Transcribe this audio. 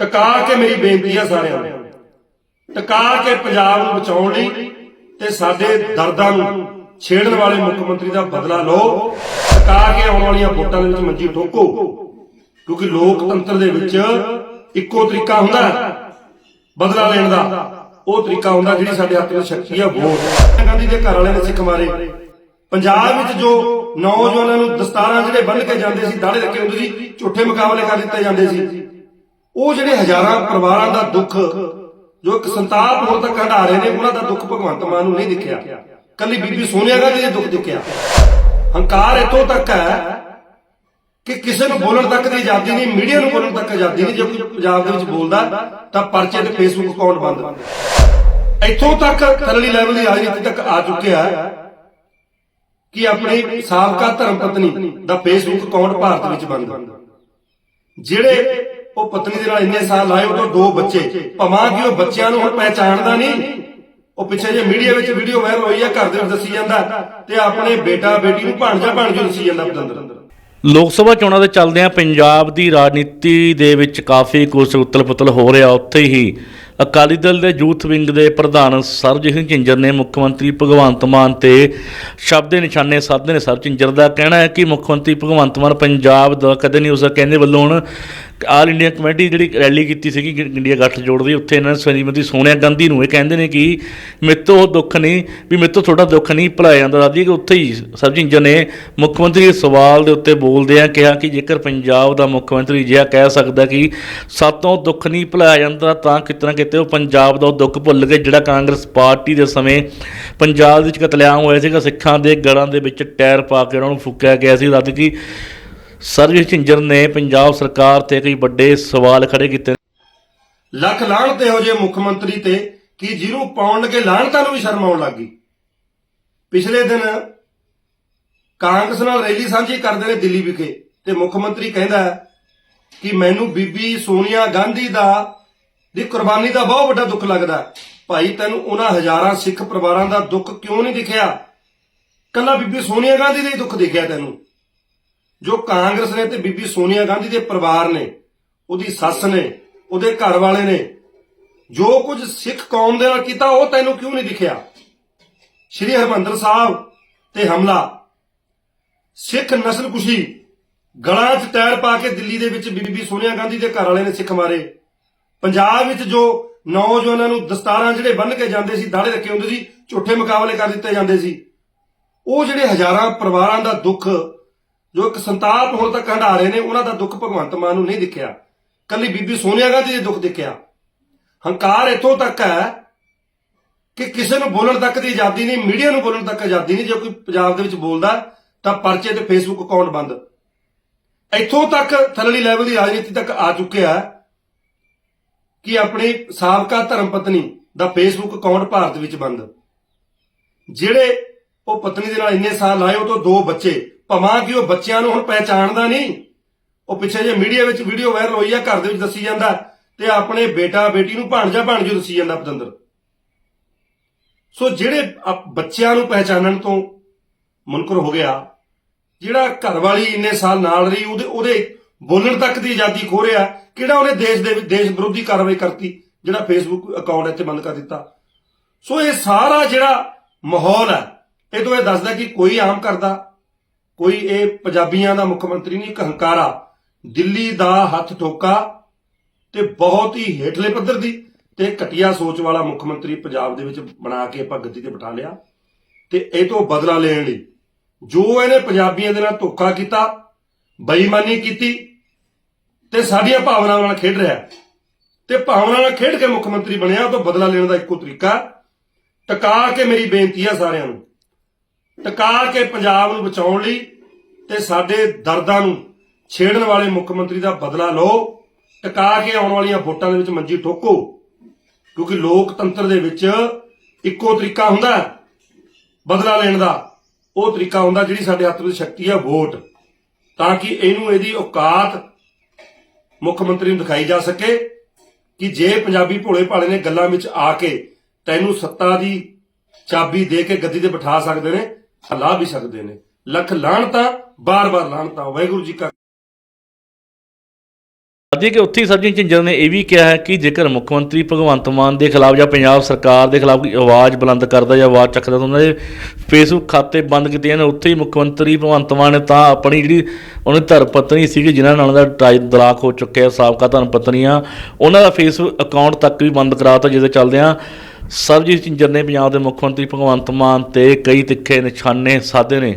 ਟਕਾ ਕੇ ਮੇਰੀ ਬੇਨਤੀ ਆ ਸਾਰਿਆਂ ਨੂੰ। ਟਿਕਾ ਕੇ ਪੰਜਾਬ ਨੂੰ ਬਚਾਉਣ ਲਈ ਤੇ ਸਾਡੇ ਦਰਦਾਂ ਨੂੰ ਛੇੜਨ ਵਾਲੇ ਮੁੱਖ ਮੰਤਰੀ ਦਾ ਬਦਲਾ ਲਓ। ਟਕਾ ਕੇ ਆਉਣ ਵਾਲੀਆਂ ਵੋਟਾਂ ਦੇ ਵਿੱਚ ਮੰਜੀ ਠੋਕੋ। ਕਿਉਂਕਿ ਲੋਕਤੰਤਰ ਦੇ ਵਿੱਚ ਇੱਕੋ ਤਰੀਕਾ ਹੁੰਦਾ ਬਦਲਾ ਲੈਣ ਦਾ। ਉਹ ਤਰੀਕਾ ਹੁੰਦਾ ਜਿਹੜੀ ਸਾਡੇ ਹੱਥ ਵਿੱਚ ਸ਼ਕਤੀ ਆ ਵੋਟ। ਗਾਂਧੀ ਦੇ ਘਰ ਵਾਲੇ ਨੇ ਸਿੱਖ ਮਾਰੇ। ਪੰਜਾਬ ਵਿੱਚ ਜੋ ਨੌਜਵਾਨਾਂ ਨੂੰ ਦਸਤਾਰਾਂ ਜਿਹੜੇ ਬੰਨ ਕੇ ਜਾਂਦੇ ਸੀ ਦਾੜੇ ਰੱਖੇ ਹੁੰਦੇ ਸੀ, ਝੂਠੇ ਮੁਕਾਬਲੇ ਕਰ ਦਿੱਤੇ ਜਾਂਦੇ ਸੀ। ਉਹ ਜਿਹੜੇ ਹਜ਼ਾਰਾਂ ਪਰਿਵਾਰਾਂ ਦਾ ਦੁੱਖ, ਜੋ ਇੱਕ ਸੰਤਾਪ ਹੁਣ ਤੱਕ ਹੰਢਾ ਰਹੇ ਨੇ, ਉਹਨਾਂ ਦਾ ਦੁੱਖ ਭਗਵੰਤ ਮਾਨ ਨੂੰ ਨਹੀਂ ਦਿਖਿਆ। ਕੱਲੀ ਬੀਬੀ ਸੋਨੀਆ ਗਾਂਧੀ ਦੇ ਦੁੱਖ ਦਿਖਿਆ। ਹੰਕਾਰ ਇਤੋਂ ਤੱਕ ਹੈ ਕਿ ਕਿਸੇ ਨੂੰ ਬੋਲਣ ਤੱਕ ਦੀ ਆਜ਼ਾਦੀ ਨਹੀਂ, ਮੀਡੀਆ ਨੂੰ ਬੋਲਣ ਤੱਕ ਆਜ਼ਾਦੀ ਨਹੀਂ। ਜੇ ਕੋਈ ਪੰਜਾਬ ਦੇ ਵਿੱਚ ਬੋਲਦਾ, ਤਾਂ ਪਰਚੇ ਤੇ ਫੇਸਬੁੱਕ ਅਕਾਊਂਟ ਬੰਦ। ਇੱਥੋਂ ਤੱਕ ਥੱਲੜੀ ਲੈਵਲ ਦੀ ਰਾਜਨੀਤੀ ਤੱਕ ਆ ਚੁੱਕਿਆ ਕਿ ਆਪਣੀ ਸਾਬਕਾ ਧਰਮ ਪਤਨੀ ਦਾ ਫੇਸਬੁੱਕ ਅਕਾਊਂਟ ਭਾਰਤ ਵਿੱਚ ਬੰਦ। ਜਿਹੜੇ ਉਹ ਪਤਨੀ ਦੇ ਨਾਲ ਇੰਨੇ ਸਾਲ ਲਾਏ ਉਹ ਤੋਂ ਦੋ ਬੱਚੇ। ਭਵਾਂ ਕਿ ਉਹ ਬੱਚਿਆਂ ਨੂੰ ਹੁਣ ਪਹਿਚਾਣਦਾ ਨਹੀਂ? ਉਹ ਪਿੱਛੇ ਜੇ ਮੀਡੀਆ ਵਿੱਚ ਵੀਡੀਓ ਵਾਇਰਲ ਹੋਈ ਆ, ਘਰ ਦੇ ਵਿੱਚ ਦੱਸੀ ਜਾਂਦਾ ਤੇ ਆਪਣੇ ਬੇਟਾ, ਬੇਟੀ ਨੂੰ ਭਾਣਜਾ, ਭਾਣਜੀ ਦੱਸੀ ਜਾਂਦਾ ਪਤੰਦਰ। ਲੋਕ ਸਭਾ ਚੋਣਾਂ ਦੇ ਚੱਲਦਿਆਂ ਪੰਜਾਬ ਦੀ ਰਾਜਨੀਤੀ ਦੇ ਵਿੱਚ ਕਾਫੀ ਕੁਝ ਉਤਲ-ਪੁਤਲ ਹੋ ਰਿਹਾ ਉੱਥੇ ਹੀ। ਅਕਾਲੀ ਦਲ ਦੇ ਯੂਥ ਵਿੰਗ ਦੇ ਪ੍ਰਧਾਨ ਸਰਬਜੀਤ ਸਿੰਘ ਝਿੰਜਰ ਨੇ ਮੁੱਖ ਮੰਤਰੀ ਭਗਵੰਤ ਮਾਨ ਤੇ ਸ਼ਬਦ ਨਿਸ਼ਾਨੇ ਸਾਧੇ ਨੇ। ਸਰ, ਝਿੰਜਰ ਦਾ ਕਹਿਣਾ ਹੈ ਕਿ ਮੁੱਖ ਮੰਤਰੀ ਭਗਵੰਤ ਮਾਨ ਪੰਜਾਬ ਦਾ ਕਦੇ ਨਹੀਂ ਉਸ ਕਹਿੰਦੇ ਵੱਲੋਂ ਆਲ ਇੰਡੀਆ ਕਮੇਟੀ ਜਿਹੜੀ ਰੈਲੀ ਕੀਤੀ ਸੀਗੀ ਇੰਡੀਆ ਗੱਠ ਜੋੜ ਦੀ, ਉੱਥੇ ਇਹਨਾਂ ਨੇ ਸ਼੍ਰੀਮਤੀ ਸੋਨੀਆ ਗਾਂਧੀ ਨੂੰ ਇਹ ਕਹਿੰਦੇ ਨੇ ਕਿ ਮੇਤੋਂ ਉਹ ਦੁੱਖ ਨਹੀਂ, ਵੀ ਮੇਤੋਂ ਤੁਹਾਡਾ ਦੁੱਖ ਨਹੀਂ ਭੁਲਾਇਆ ਜਾਂਦਾ ਦਾਦੀ ਕਿ ਉੱਥੇ ਹੀ ਸਰਬਜੀਤ ਨੇ ਮੁੱਖ ਮੰਤਰੀ ਦੇ ਸਵਾਲ ਦੇ ਉੱਤੇ ਬੋਲਦੇ ਆ, ਕਿਹਾ ਕਿ ਜੇਕਰ ਪੰਜਾਬ ਦਾ ਮੁੱਖ ਮੰਤਰੀ ਜਿਹਾ ਕਹਿ ਸਕਦਾ ਕਿ ਸਾਤੋਂ ਦੁੱਖ ਨਹੀਂ ਭੁਲਾਇਆ ਜਾਂਦਾ, ਤਾਂ ਕਿਤਨਾ ਕਿਤੇ ਉਹ ਪੰਜਾਬ ਦਾ ਉਹ ਦੁੱਖ ਭੁੱਲ ਕੇ ਜਿਹੜਾ ਕਾਂਗਰਸ ਪਾਰਟੀ ਦੇ ਸਮੇਂ ਪੰਜਾਬ ਵਿੱਚ ਕਤਲੇਆਮ ਹੋਇਆ ਸੀਗਾ, ਸਿੱਖਾਂ ਦੇ ਗੜਾਂ ਦੇ ਵਿੱਚ ਟਾਇਰ ਪਾ ਕੇ ਉਹਨਾਂ ਨੂੰ ਫੂਕਿਆ ਗਿਆ ਸੀ, ਰੱਦ ਕਿ ਸਰਜੀਤ ਝਿੰਜਰ ਨੇ ਪੰਜਾਬ ਸਰਕਾਰ ਤੇ ਕਈ ਵੱਡੇ ਸਵਾਲ ਖੜੇ ਕੀਤੇ ਲੱਖ ਲਾਹਣ ਤੇ ਹੋ ਜੇ ਮੁੱਖ ਮੰਤਰੀ ਤੇ ਕਿ ਜਿਹਨੂੰ ਪਾਉਣ ਲੱਗੇ ਲਾਹਣਤਾਂ ਨੂੰ ਵੀ ਸ਼ਰਮ ਆਉਣ ਲੱਗੀ ਪਿਛਲੇ ਦਿਨ ਕਾਂਗਰਸ ਨਾਲ ਰੈਲੀ ਸਾਂਝੀ ਕਰਦੇ ਨੇ ਦਿੱਲੀ ਵਿਖੇ ਤੇ ਮੁੱਖ ਮੰਤਰੀ ਕਹਿੰਦਾ ਕਿ ਮੈਨੂੰ ਬੀਬੀ ਸੋਨੀਆ ਗਾਂਧੀ ਦਾ ਦੀ ਕੁਰਬਾਨੀ ਦਾ ਬਹੁਤ ਵੱਡਾ ਦੁੱਖ ਲੱਗਦਾ ਭਾਈ, ਤੈਨੂੰ ਉਹਨਾਂ ਹਜ਼ਾਰਾਂ ਸਿੱਖ ਪਰਿਵਾਰਾਂ ਦਾ ਦੁੱਖ ਕਿਉਂ ਨਹੀਂ ਦਿਖਿਆ? ਕੱਲਾ ਬੀਬੀ ਸੋਨੀਆ ਗਾਂਧੀ ਦਾ ਹੀ ਦੁੱਖ ਦਿਖਿਆ ਤੈਨੂੰ। ਜੋ ਕਾਂਗਰਸ ਨੇ ਤੇ ਬੀਬੀ ਸੋਨੀਆ ਗਾਂਧੀ ਦੇ ਪਰਿਵਾਰ ਨੇ, ਉਹਦੀ ਸੱਸ ਨੇ, ਉਹਦੇ ਘਰ ਵਾਲੇ ਨੇ, ਜੋ ਕੁਝ ਸਿੱਖ ਕੌਮ ਦੇ ਨਾਲ ਕੀਤਾ, ਉਹ ਤੈਨੂੰ ਕਿਉਂ ਨਹੀਂ ਦਿਖਿਆ? ਸ਼੍ਰੀ ਹਰਮੰਦਰ ਸਾਹਿਬ ਤੇ ਹਮਲਾ। ਸਿੱਖ ਨਸਲਕੁਸ਼ੀ ਗਲਾਂ 'ਚ ਟਾਇਰ ਪਾ ਕੇ ਦਿੱਲੀ ਦੇ ਵਿੱਚ ਬੀਬੀ ਸੋਨੀਆ ਗਾਂਧੀ ਦੇ ਘਰ ਵਾਲੇ ਨੇ ਸਿੱਖ ਮਾਰੇ। ਪੰਜਾਬ ਵਿੱਚ ਜੋ ਨੌਜਵਾਨਾਂ ਨੂੰ ਦਸਤਾਰਾਂ ਜਿਹੜੇ ਬੰਨ੍ਹ ਕੇ ਜਾਂਦੇ ਸੀ ਦਾੜੇ ਰੱਖੇ ਹੁੰਦੇ ਸੀ, ਝੂਠੇ ਮੁਕਾਬਲੇ ਕਰ ਦਿੱਤੇ ਜਾਂਦੇ ਸੀ, ਉਹ ਜਿਹੜੇ ਹਜ਼ਾਰਾਂ ਪਰਿਵਾਰਾਂ ਦਾ ਦੁੱਖ ਜੋ ਇੱਕ ਸੰਤਾਪ ਹੁਣ ਤੱਕ ਹੰਢਾ ਰਹੇ ਨੇ, ਉਹਨਾਂ ਦਾ ਦੁੱਖ ਭਗਵੰਤ ਮਾਨ ਨੂੰ ਨਹੀਂ ਦਿਖਿਆ। ਕੱਲੀ ਬੀਬੀ ਸੋਨੀਆ ਗਾਂਧੀ ਦੇ ਦੁੱਖ ਦਿਖਿਆ। ਹੰਕਾਰ ਇੱਥੋਂ ਤੱਕ ਹੈ ਕਿ ਕਿਸੇ ਨੂੰ ਬੋਲਣ ਤੱਕ ਦੀ ਆਜ਼ਾਦੀ ਨਹੀਂ, ਮੀਡੀਆ ਨੂੰ ਬੋਲਣ ਤੱਕ ਆਜ਼ਾਦੀ ਨਹੀਂ। ਜੇ ਕੋਈ ਪੰਜਾਬ ਦੇ ਵਿੱਚ ਬੋਲਦਾ, ਤਾਂ ਪਰਚੇ ਤੇ ਫੇਸਬੁੱਕ ਅਕਾਊਂਟ ਬੰਦ। ਇੱਥੋਂ ਤੱਕ ਥੱਲੜੀ ਲੈਵਲ ਦੀ ਰਾਜਨੀਤੀ ਤੱਕ ਆ ਚੁੱਕਿਆ ਕਿ ਆਪਣੀ ਸਾਬਕਾ ਧਰਮ ਪਤਨੀ ਦਾ ਫੇਸਬੁੱਕ ਅਕਾਊਂਟ ਭਾਰਤ ਵਿੱਚ ਬੰਦ। ਜਿਹੜੇ ਉਹ ਪਤਨੀ ਦੇ ਨਾਲ ਇੰਨੇ ਸਾਲ ਲਾਏ, ਉਹ ਤੋਂ ਦੋ ਬੱਚੇ ਭਵਾਂ ਕਿ ਉਹ ਬੱਚਿਆਂ ਨੂੰ ਹੁਣ ਪਹਿਚਾਣਦਾ ਨਹੀਂ। ਉਹ ਪਿੱਛੇ ਜੇ ਮੀਡੀਆ ਵਿੱਚ ਵੀਡੀਓ ਵਾਇਰਲ ਹੋਈ ਆ, ਘਰ ਦੇ ਵਿੱਚ ਦੱਸੀ ਜਾਂਦਾ ਤੇ ਆਪਣੇ ਬੇਟਾ ਬੇਟੀ ਨੂੰ ਭਾਣਜਾ ਭਾਣਜੀ ਦੱਸੀ ਜਾਂਦਾ ਪਤੰਦਰ। ਸੋ ਜਿਹੜੇ ਬੱਚਿਆਂ ਨੂੰ ਪਹਿਚਾਨਣ ਤੋਂ ਮੁਨਕਰ ਹੋ ਗਿਆ, ਜਿਹੜਾ ਘਰ ਵਾਲੀ ਇੰਨੇ ਸਾਲ ਨਾਲ ਰਹੀ, ਉਹਦੇ ਉਹਦੇ ਬੋਲਣ ਤੱਕ ਦੀ ਆਜ਼ਾਦੀ ਖੋ ਰਿਹਾ, ਕਿਹੜਾ ਉਹਨੇ ਦੇਸ਼ ਦੇ ਦੇਸ਼ ਵਿਰੋਧੀ ਕਾਰਵਾਈ ਕਰਤੀ, ਜਿਹੜਾ ਫੇਸਬੁੱਕ ਅਕਾਊਂਟ ਇੱਥੇ ਬੰਦ ਕਰ ਦਿੱਤਾ। ਸੋ ਇਹ ਸਾਰਾ ਜਿਹੜਾ ਮਾਹੌਲ ਹੈ, ਇਹ ਤੋਂ ਇਹ ਦੱਸਦਾ ਕਿ ਕੋਈ ਆਮ ਕਰਦਾ ਕੋਈ ਇਹ ਪੰਜਾਬੀਆਂ ਦਾ ਮੁੱਖ ਮੰਤਰੀ ਨਹੀਂ ਹੰਕਾਰਾ। ਦਿੱਲੀ ਦਾ ਹੱਥ ਠੋਕਾ ਤੇ ਬਹੁਤ ਹੀ ਹੇਠਲੇ ਪੱਧਰ ਦੀ ਤੇ ਘਟੀਆ ਸੋਚ ਵਾਲਾ ਮੁੱਖ ਮੰਤਰੀ ਪੰਜਾਬ ਦੇ ਵਿੱਚ ਬਣਾ ਕੇ ਆਪਾਂ ਗੱਦੀ ਤੇ ਬਿਠਾ ਲਿਆ। ਤੇ ਇਹ ਤੋਂ ਬਦਲਾ ਲੈਣ ਲਈ ਜੋ ਇਹਨੇ ਪੰਜਾਬੀਆਂ ਦੇ ਨਾਲ ਧੋਖਾ ਕੀਤਾ, ਬੇਈਮਾਨੀ ਕੀਤੀ ਤੇ ਸਾਡੀਆਂ ਭਾਵਨਾਵਾਂ ਨਾਲ ਖੇਡ ਰਿਹਾ। ਤੇ ਭਾਵਨਾਵਾਂ ਨਾਲ ਖੇਡ ਕੇ ਮੁੱਖ ਮੰਤਰੀ ਬਣਿਆ, ਉਹ ਤੋਂ ਬਦਲਾ ਲੈਣ ਦਾ ਇੱਕੋ ਤਰੀਕਾ। ਟਕਾ ਕੇ ਮੇਰੀ ਬੇਨਤੀ ਹੈ ਸਾਰਿਆਂ ਨੂੰ ਟਕਾ ਕੇ ਪੰਜਾਬ ਨੂੰ ਬਚਾਉਣ ਲਈ ਤੇ ਸਾਡੇ ਦਰਦਾਂ ਨੂੰ ਛੇੜਨ ਵਾਲੇ ਮੁੱਖ ਮੰਤਰੀ ਦਾ ਬਦਲਾ ਲਓ, ਟਕਾ ਕੇ ਆਉਣ ਵਾਲੀਆਂ ਵੋਟਾਂ ਦੇ ਵਿੱਚ ਮੰਜੀ ਠੋਕੋ, ਕਿਉਂਕਿ ਲੋਕਤੰਤਰ ਦੇ ਵਿੱਚ ਇੱਕੋ ਤਰੀਕਾ ਹੁੰਦਾ ਬਦਲਾ ਲੈਣ ਦਾ। ਉਹ ਤਰੀਕਾ ਹੁੰਦਾ ਜਿਹੜੀ ਸਾਡੇ ਹੱਥ ਵਿੱਚ ਸ਼ਕਤੀ ਹੈ, ਵੋਟ। ਤਾਂ ਕਿ ਇਹਨੂੰ ਇਹਦੀ ਔਕਾਤ ਮੁੱਖ ਮੰਤਰੀ ਨੂੰ ਦਿਖਾਈ ਜਾ ਸਕੇ ਕਿ ਜੇ ਪੰਜਾਬੀ ਭੋਲੇ ਭਾਲੇ ਨੇ ਗੱਲਾਂ ਵਿੱਚ ਆ ਕੇ ਤੈਨੂੰ ਸੱਤਾ ਦੀ ਚਾਬੀ ਦੇ ਕੇ ਗੱਦੀ ਤੇ ਬਿਠਾ ਸਕਦੇ ਨੇ ਹਲਾ ਵੀ ਸਕਦੇ ਨੇ। ਲੱਖ ਲਾਹਣਤਾ ਬਾਰ-ਬਾਰ ਲਾਹਣਤਾ ਵਾਹਿਗੁਰੂ ਜੀ ਕਾ ਅਜੇ ਕਿ ਉੱਥੇ ਹੀ ਝਿੰਜਰ ਨੇ ਇਹ ਵੀ ਕਿਹਾ ਹੈ ਕਿ ਜੇਕਰ ਮੁੱਖ ਮੰਤਰੀ ਭਗਵੰਤ ਮਾਨ ਦੇ ਖਿਲਾਫ ਜਾਂ ਪੰਜਾਬ ਸਰਕਾਰ ਦੇ ਖਿਲਾਫ ਕੋਈ ਆਵਾਜ਼ ਬੁਲੰਦ ਕਰਦਾ ਜਾਂ ਆਵਾਜ਼ ਚੱਕਦਾ ਤਾਂ ਉਹਨਾਂ ਦੇ ਫੇਸਬੁੱਕ ਖਾਤੇ ਬੰਦ ਕੀਤੇ ਜਾਣ। ਉੱਥੇ ਹੀ ਮੁੱਖ ਮੰਤਰੀ ਭਗਵੰਤ ਮਾਨ ਨੇ ਤਾਂ ਆਪਣੀ ਜਿਹੜੀ ਉਹਨਾਂ ਦੀ ਧਰਮ ਪਤਨੀ ਸੀਗੀ, ਜਿਨ੍ਹਾਂ ਨਾਲ ਉਹਨਾਂ ਦਾ ਦਲਾਕ ਹੋ ਚੁੱਕਿਆ, ਸਾਬਕਾ ਧਰਮ ਪਤਨੀਆਂ, ਉਹਨਾਂ ਦਾ ਫੇਸਬੁੱਕ ਅਕਾਊਂਟ ਤੱਕ ਵੀ ਬੰਦ ਕਰਾਤਾ, ਜਿਹਦੇ ਚੱਲਦਿਆਂ ਸਰਬਜੀਤ ਝਿੰਜਰ ਨੇ ਪੰਜਾਬ ਦੇ ਮੁੱਖ ਮੰਤਰੀ ਭਗਵੰਤ ਮਾਨ ਤੇ ਕਈ ਤਿੱਖੇ ਨਿਸ਼ਾਨੇ ਸਾਧੇ ਨੇ